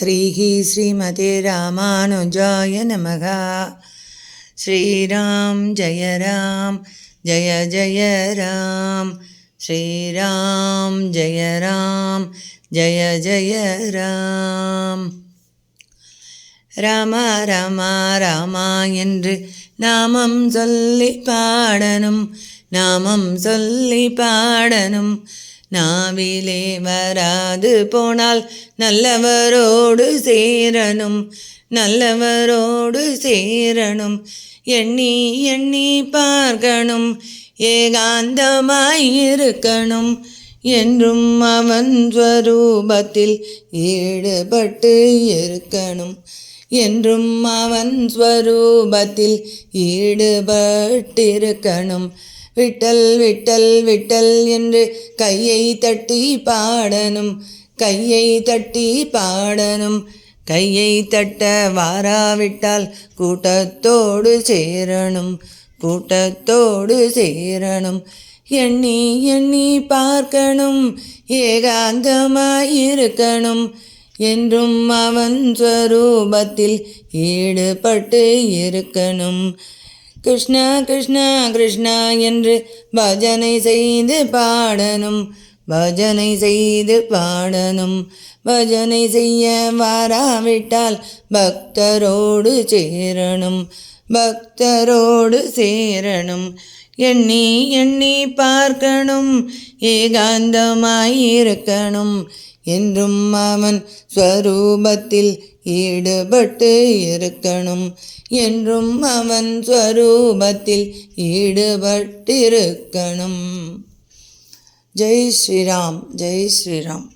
ஸ்ரீஹி ஸ்ரீமதே ராமானுஜாய நமக. ஸ்ரீராம் ஜய ராம் ஜய ஜய ராம். ஸ்ரீராம் ஜய ராம் ஜய ஜய ராம். ராம ராமா ராமா என்று நாமம் சொல்லி பாடனும் நாமம் சொல்லி பாடனும் நாவிலே வராது போனால் நல்லவரோடு சேரணும் நல்லவரோடு சேரணும். எண்ணி எண்ணி பார்க்கணும் ஏகாந்தமாயிருக்கணும். என்றும் அவன் ஸ்வரூபத்தில் ஈடுபட்டு இருக்கணும். என்றும் அவன் ஸ்வரூபத்தில் ஈடுபட்டிருக்கணும். விட்டல் விட்டல் விட்டல் என்று கையை தட்டி பாடனும் கையை தட்டி பாடனும் கையை தட்ட வாராவிட்டால் கூட்டத்தோடு சேரணும். கூட்டத்தோடு சேரணும். எண்ணி எண்ணி பார்க்கணும். ஏகாந்தமாயிருக்கணும். என்றும் அவன் ஸ்வரூபத்தில் ஈடுபட்டு இருக்கணும். கிருஷ்ணா கிருஷ்ணா கிருஷ்ணா என்று பஜனை செய்து பாடணும். பஜனை செய்து பாடணும். பஜனை செய்ய வாராவிட்டால் பக்தரோடு சேரணும். பக்தரோடு சேரணும். எண்ணி எண்ணி பார்க்கணும். ஏகாந்தமாயிருக்கணும். என்றும் அவன் ஸ்வரூபத்தில் ஈடுபட்டு இருக்கணும். என்றும் அவன் ஸ்வரூபத்தில் ஈடுபட்டிருக்கணும். ஜெய் ஸ்ரீராம் ஜெய் ஸ்ரீராம்.